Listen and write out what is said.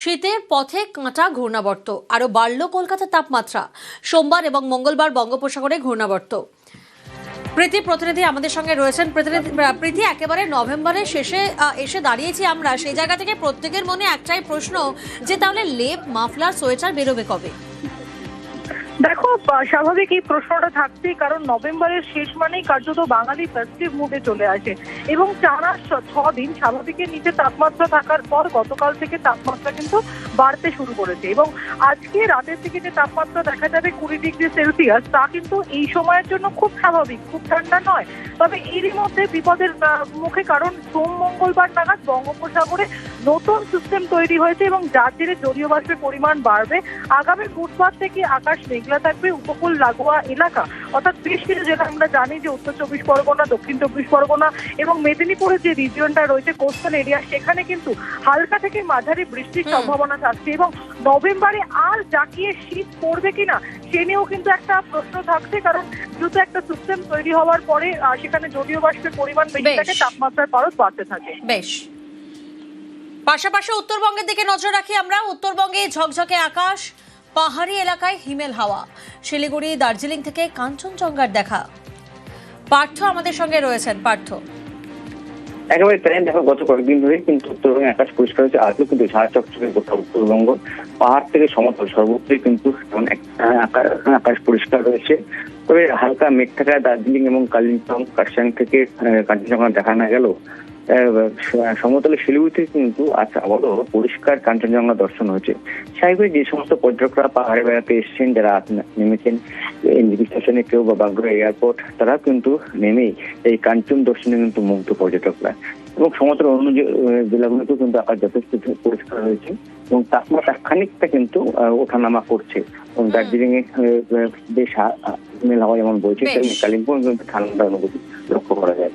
শীতের পথে কাঁটা ঘূর্ণাবর্ত, আরও বাড়ল কলকাতার তাপমাত্রা। সোমবার এবং মঙ্গলবার বঙ্গোপসাগরে ঘূর্ণাবর্ত। প্রীতি, প্রতিনিধি আমাদের সঙ্গে রয়েছেন। প্রতিনিধি প্রীতি, একেবারে নভেম্বরের শেষে এসে দাঁড়িয়েছি আমরা। সেই জায়গা থেকে প্রত্যেকের মনে একটাই প্রশ্ন, যে তাহলে লেপ, মাফলার, সোয়েটার বেরোবে কবে? দেখো স্বাভাবিক এই প্রশ্নটা থাকছেই, কারণ নভেম্বরের শেষ মানেই কার্যত বাঙালি ফেস্টিভ মুডে চলে আসে। এবং টানা ছ- দিন স্বাভাবিকের নিচে তাপমাত্রা থাকার পর গতকাল থেকে তাপমাত্রা কিন্তু বাড়তে শুরু করেছে। এবং আজকে রাতের থেকে যে তাপমাত্রা দেখা যাবে কুড়ি ডিগ্রি সেলসিয়াস, তা কিন্তু এই সময়ের জন্য খুব স্বাভাবিক, খুব ঠান্ডা নয়। তবে এরই মধ্যে বিপদের মুখে কারণ সোম, মঙ্গলবার নাগাদ বঙ্গোপসাগরে নতুন সিস্টেম তৈরি হয়েছে এবং যার জেরে জলীয় বাষ্পের পরিমাণ বাড়বে। আগামী বুধবার থেকে আকাশ মেঘলা থাকবে উপকূল লাগোয়া এলাকা। অর্থাৎ বেশ কিছু জেলা আমরা জানি যে উত্তর চব্বিশ পরগনা দক্ষিণ চব্বিশ পরগনা এবং মেদিনীপুরের যে রিজিয়নটা রয়েছে কোস্টাল এরিয়া সেখানে কিন্তু হালকা থেকে মাঝারি বৃষ্টির সম্ভাবনা থাকছে। এবং নভেম্বরে আর জাকিয়ে শীত পড়বে কিনা সে নিয়েও কিন্তু একটা প্রশ্ন থাকছে কারণ দ্রুত একটা সিস্টেম তৈরি হওয়ার পরে সেখানে জলীয় বাষ্পের পরিমাণ বেশি থাকে তাপমাত্রার পারদ বাড়তে থাকে। বেশ। পাশাপাশি উত্তরবঙ্গের দিকে নজর রাখি আমরা। উত্তরবঙ্গে ঝকঝকে আকাশ পাহাড়ি এলাকায় হিমেল হাওয়া। শিলিগুড়ি, দার্জিলিং থেকে কাঞ্চনজঙ্ঘার দেখা। পার্থ আমাদের সঙ্গে রয়েছেন। পার্থ। একেবারে তাই দেখো, গত কয়েকদিন ধরে কিন্তু উত্তরবঙ্গে আকাশ পরিষ্কার হয়েছে, আজও কিন্তু ঝাড় চকচকে গোটা উত্তরবঙ্গ। পাহাড় থেকে সমতল সর্বত্রই কিন্তু এখন আকাশ পরিষ্কার রয়েছে তবে হালকা মেঘ থাকায় দার্জিলিং এবং কালিম্পং কার্শিয়াং থেকে কাঞ্চনজঙ্ঘা দেখা না গেল। সমতলে শিলিগুড়িতে কিন্তু আজ আবারও পরিষ্কার কাঞ্চনজঙ্ঘা দর্শন হয়েছে। স্বাভাবিক যে সমস্ত পর্যটকরা পাহাড়ে বেড়াতে এসেছেন যারা নেমেছেন এনজিপি স্টেশনে কেউ বা বাগড়া এয়ারপোর্ট তারা কিন্তু নেমেই এই কাঞ্চন দর্শনে কিন্তু মুগ্ধ পর্যটকরা। এবং সমতল অন্য জেলাগুলোতেও কিন্তু আকাশ যথেষ্ট পরিষ্কার হয়েছে। এবং তাপমাত্রা খানিকটা কিন্তু ওঠানামা করছে। এবং। দার্জিলিং এ বেশ মেল হাওয়া যেমন তেমনি কালিম্পং কিন্তু ঠান্ডা অনুভূতি লক্ষ্য করা যায়।